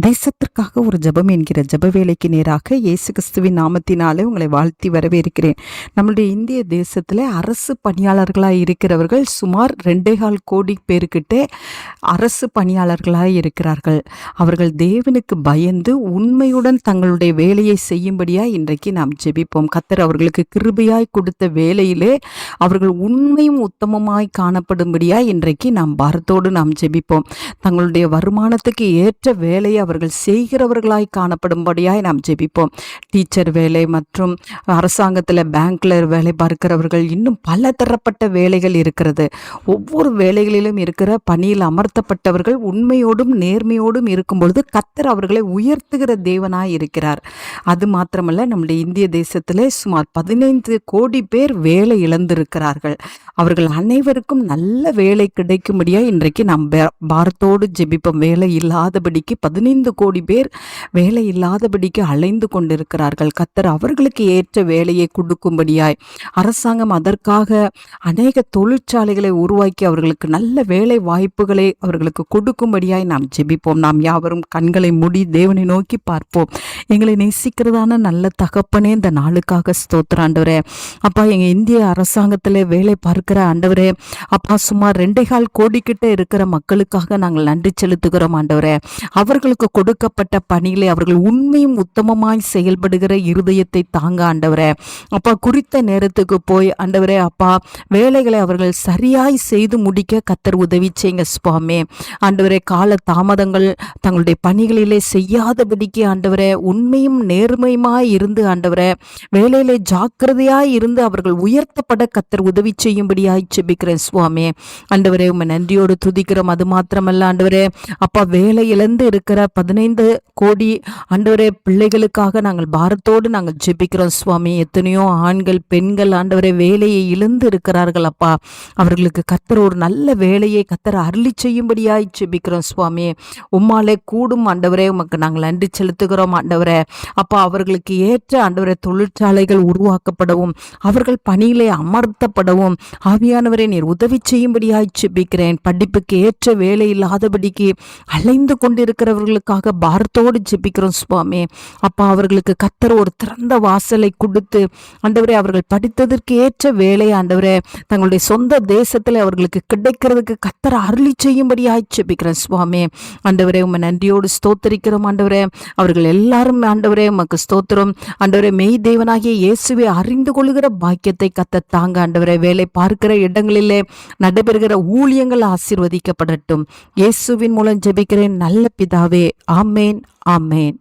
தேசத்திற்காக ஒரு ஜெபம் என்கிற ஜெப வேலைக்கு நேராக இயேசு கிறிஸ்துவின் நாமத்தினாலே உங்களை வாழ்த்தி வரவேற்கிறேன். நம்மளுடைய இந்திய தேசத்தில் அரசு பணியாளர்களாக இருக்கிறவர்கள் சுமார் ரெண்டே கால் கோடி பேருக்கிட்டே அரசு பணியாளர்களாக இருக்கிறார்கள். அவர்கள் தேவனுக்கு பயந்து உண்மையுடன் தங்களுடைய வேலையை செய்யும்படியாக இன்றைக்கு நாம் ஜெபிப்போம். கத்தர் அவர்களுக்கு கிருபையாய் கொடுத்த வேலையிலே அவர்கள் உண்மையும் உத்தமமாய் காணப்படும்படியாக இன்றைக்கு நாம் பாரத்தோடு நாம் ஜெபிப்போம். தங்களுடைய வருமானத்துக்கு ஏற்ற வேலையை அவர்கள் செய்கிறவர்களாய் காணப்படும்படியாய் நாம் ஜெபிப்போம். டீச்சர் வேலை மற்றும் அரசாங்கத்தில் பேங்க்ல வேலை பார்க்கிறவர்கள் இன்னும் பல தரப்பட்ட வேலைகள் இருக்கிறது. ஒவ்வொரு வேலைகளிலும் இருக்கிற பணியில் அமர்த்தப்பட்டவர்கள் உண்மையோடும் நேர்மையோடும் இருக்கும் பொழுது கத்தர் அவர்களை உயர்த்துகிற தேவனாய் இருக்கிறார். அது மாத்திரமல்ல நம்முடைய இந்திய தேசத்திலே சுமார் பதினைந்து கோடி பேர் வேலை இழந்திருக்கிறார்கள். அவர்கள் அனைவருக்கும் நல்ல வேலை கிடைக்கும்படியா இன்றைக்கு நாம் பாரத்தோடு ஜெபிப்போம். வேலை இல்லாதபடிக்கு பதினைந்து கோடி பேர் வேலை இல்லாதபடிக்கு அலைந்து கொண்டிருக்கிறார்கள். கத்தர் அவர்களுக்கு ஏற்ற வேலையை கொடுக்கும்படியாய் அரசாங்கம் அதற்காக அநேக தொழிற்சாலைகளை உருவாக்கி அவர்களுக்கு நல்ல வேலை வாய்ப்புகளை அவர்களுக்கு கொடுக்கும்படியாய் நாம் ஜெபிப்போம். நாம் யாவரும் கண்களை மூடி தேவனை நோக்கி பார்ப்போம். எங்களை நேசிக்கிறதான நல்ல தகப்பனே இந்த நாளுக்காக ஸ்தோத்திர ஆண்டவரே அப்பா எங்க இந்திய அரசாங்கத்தில் வேலை பார்க்கிற ஆண்டவரே அப்பா சுமார் ரெண்டே கால் கோடிக்கிட்ட இருக்கிற மக்களுக்காக நாங்கள் நன்றி செலுத்துகிறோம் ஆண்டவரே. அவர்களுக்கு கொடுக்கப்பட்ட பணியிலே அவர்கள் உண்மையும் உத்தமமாய் செயல்படுகிற இருதயத்தை தாங்க ஆண்டவரே. அப்பா குறித்த நேரத்துக்கு போய் ஆண்டவரே அப்பா வேலைகளை அவர்கள் சரியாய் செய்து முடிக்க கத்தர் உதவி செய்யுங்க சுவாமி. ஆண்டவரே கால தாமதங்கள் தங்களுடைய பணிகளிலே செய்யாதபடிக்கு ஆண்டவரே உண்மையும் நேர்மையுமாய் இருந்து ஆண்டவரே வேலையிலே ஜாக்கிரதையாய் இருந்து அவர்கள் உயர்த்தப்பட கத்தர் உதவி செய்யும்படியாய் செபிக்கிறேன் சுவாமி. ஆண்டவரே உம்மை நன்றியோடு துதிக்கிறோம். அது மாத்திரமல்ல ஆண்டவரே அப்பா வேலை இழந்து இருக்கிற பதினைந்து கோடி ஆண்டவரே பிள்ளைகளுக்காக நாங்கள் பாரத்தோடு நாங்கள் ஜெபிக்கிறோம். சுவாமி எத்தனையோ ஆண்கள் பெண்கள் ஆண்டவரே வேலையை இழந்து இருக்கிறார்கள் அப்பா. அவர்களுக்கு கத்தர் ஒரு நல்ல வேலையை கத்தர் அருளி செய்யும்படியாய் ஜெபிக்கிறோம் சுவாமி. உம்மாலே கூடும் ஆண்டவரே உமக்கு நாங்கள் நன்றி செலுத்துகிறோம் ஆண்டவரே. அப்பா அவர்களுக்கு ஏற்ற ஆண்டவரே தொழிற்சாலைகள் உருவாக்கப்படவும் அவர்கள் பணியிலே அமர்த்தப்படவும் ஆவியானவரே நீர் உதவி செய்யும்படியாய் ஜெபிக்கிறேன். படிப்புக்கு ஏற்ற வேலை இல்லாதபடிக்கு அலைந்து அவர்களுக்காக பாரத்தோடு ஜெபிக்கிறோம் சுவாமி. அப்பா அவர்களுக்கு கத்தர் ஒரு திறந்த வாசலை கொடுத்து ஆண்டவரே அவர்கள் படித்ததற்கு ஏற்ற வேலையை ஆண்டவரே தங்களுடைய சொந்த தேசத்தில் அவர்களுக்கு கிடைக்கிறதுக்கு கத்தர் அருளி செய்யும்படியாய் ஜெபிக்கிறேன் சுவாமி. ஆண்டவரே உம்மை நன்றியோடு ஸ்தோத்தரிக்கிறோம் ஆண்டவரே. அவர்கள் எல்லாரும் ஆண்டவரே உமக்கு ஸ்தோத்திரம். ஆண்டவரே மெய் தேவனாகிய இயேசுவை அறிந்து கொள்கிற பாக்கியத்தை கத்த தாங்க ஆண்டவரே. வேலை பார்க்கிற இடங்களிலே நடைபெறுகிற ஊழியங்கள் ஆசீர்வதிக்கப்படட்டும். இயேசுவின் மூலம் ஜெபிக்கிறேன் நல்ல பிதாவே. ஆமேன் ஆமேன்.